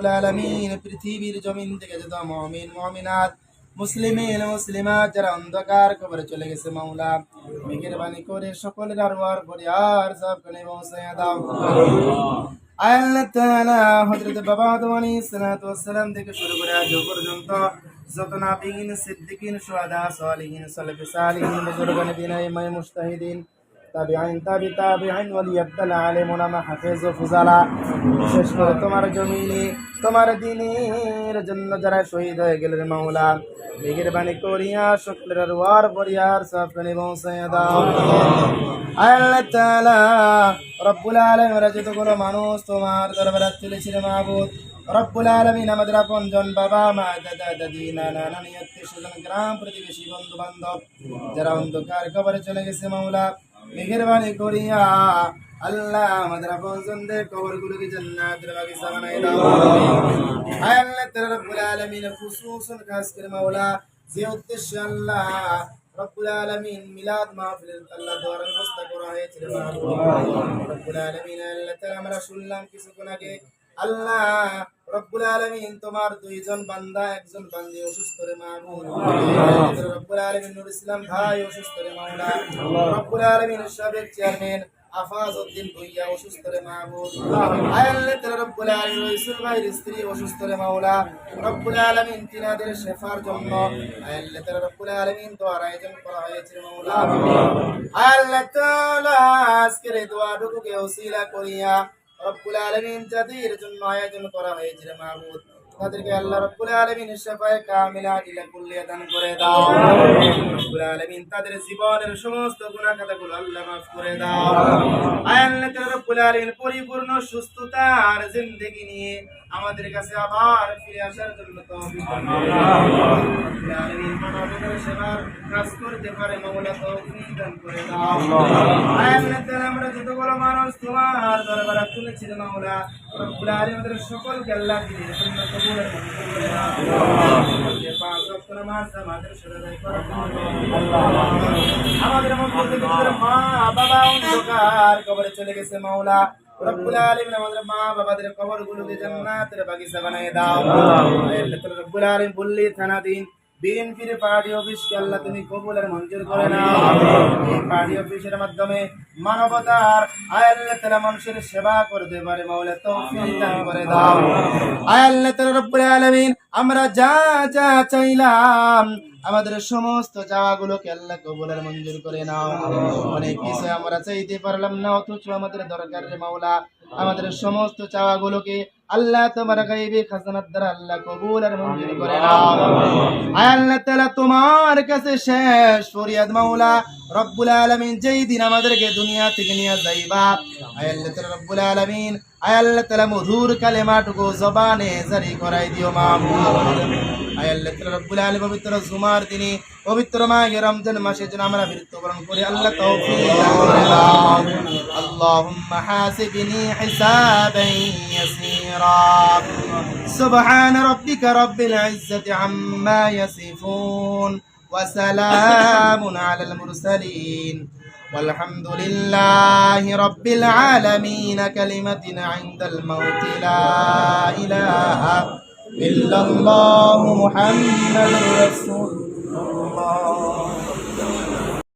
রব্বুল আলামিন, পৃথিবীর জমিন থেকে যত মুমিন, মুমিনাত, মুসলিমিন, মুসলিমাত, যারা অন্ধকার কবরে চলে গেছে মাওলা মেহেরবানি করে সকলের আরওয়ার পরিবার সব কনে পৌঁছায় দাও। আল্লাহ তাআলা হযরত বাবা আদম সালাতু ওয়াসসালাম থেকে শুরু করে আজ পর্যন্ত যত নাবিয়িন সিদ্দিকিন, শুহাদা, সালিহিন, সালাফে সালিহিন বুজুর্গান দিন ইমাম মুজতাহিদিন তাবিআইন, তাবি তাবিআইন ওয়ালিয়াদ্দাল আলিম উলামা হাফেজ ও ফুজালা। বিশেষ করে তোমার জমিনে, তোমার দিনের জন্য যারা শহীদ হয়ে গেলেন মাওলা, মেহেরবানি করিয়া, শুক্রের ওয়ার পরিয়ার সব কনে পৌঁছায় দাও আল্লাহ তাআলা রব্বুল আলামিন যতগুলো মানুষ তোমার দরবারে তুলেছিল মাহবুব। রব্বুল আলামিন আমাদের আপনজন বাবা, মা, দাদা, দাদি, নানা, নানি, আত্মীয় স্বজন, গ্রাম প্রতিবেশী বন্ধু বান্ধব যারা অন্ধকার কবরে চলে গেছে মাওলা। মেহেরবানি করিয়া আল্লাহ আমাদের আপনজনদের কবরগুলোকে জান্নাতের বাগিচা বানাই দাও। আয় আল্লাহ তাআলা রব্বুল আলামিন খুসুসান খাস করে মাওলা, যে উদ্দেশ্যে আল্লাহ রব্বুল আলামিন মিলাদ মাহফিল আল্লাহ দোয়ার ব্যবস্থা করা হয়েছিল। রব্বুল আলামিন আল্লাহ তাআলা আমরা শুনলাম কিছুক্ষণ আগে, আল্লাহ রব্বুল আলামিন তোমার দুইজন বান্দা, একজন বান্দি অসুস্থ রে মাহবুব আলামিন নুর ইসলাম ভাই, অসুস্থ রে মাওলা। রব্বুল আলামিন সাবেক চেয়ারম্যান জন্য আয়োজন করা হয়েছে রে ওসিলা করিয়া রব্বুল আলামিন যাদের জন্য আয়োজন করা হয়েছে রে তাদেরকে আল্লাহ রব্বুল আলামিন শাফায়ে কামিলা ইলা কুল্লিয়া দান করে দাও। রব্বুল আলামিন তাদের জীবনের সমস্ত গুনাহ খাতাগুলো আল্লাহ মাফ করে দাও। আয় আল্লাহ তাআলা রব্বুল আলামিন পরিপূর্ণ সুস্থতার জিন্দেগি নিয়ে আমাদের কাছে আবার ফিরে আসার জন্য তৌফিক দান করে সেবার কাজ করতে পারে মাওলা তৌফিক দান করে দাও। আয় আমরা যতগুলো মানুষ তোমার দরবারে তুলেছি রে মাওলা রব্বুল আলামিন আমাদের সকলকে আল্লাহ দিনের জন্য কবুলের মঞ্জুর করে দাও পাঁচ ওয়াক্ত নামাজ আমাদের মধ্য মা বাবা অন্ধকার কবরে চলে গেছে মাওলা রব্বুল আলামিন আমাদের মা বাবাদের কবরগুলোকে জান্নাতের বাগিচা বানিয়ে দাও। রব্বুল আলামিন বললি থানা দিন। বিএনপির পার্টি অফিসকে আল্লাহ তুমি কবুলের মঞ্জুর করে নাও। এই পার্টি অফিসের মাধ্যমে মানবতার আয় আল্লাহ তাআলা মানুষের সেবা করতে পারে মাওলা তৌফিক দান করে দাও। আয় আল্লাহ তাআলা রব্বুল আলামিন আমরা যা যা চাইলাম আমাদের সমস্ত চাওয়াগুলোকে আল্লাহ কবুলের মঞ্জুর করে নাও। অনেক কিছু আমরা চাইতে পারলাম না অথচ আমাদের দরকার রে মাওলা। আমাদের সমস্ত চাওয়াগুলোকে আল্লাহ তোমার গাইবে খাজনার দ্বারা আল্লাহ কবুল আর মঞ্জুর করে আয় আল্লাহ তাআলা তোমার কাছে শেষ ফরিয়াদ মাওলা রব্বুল আলামিন যেই দিন আমাদেরকে দুনিয়া থেকে নিয়ে যাইবা আয় আল্লাহ তাআলা রব্বুল আলামিন আল্লাহ তাআলা মধুর কালেমাটুকু জবানে জারি করাই দিও মাহবুব আয় আল্লাহ রব্বুল পবিত্র জুমার দিনে পবিত্র মাহে রমজান মাসে যেন আমরা মৃত্যুবরণ করি। আল্লাহ তৌফিক আল্লাহুম্মা হাসিবনি يسيرا سبحان ربك رب العزة عما يصفون وسلام على المرسلين. والحمد لله رب العالمين. كلمة عند الموت لا إله إلا الله. محمد رسول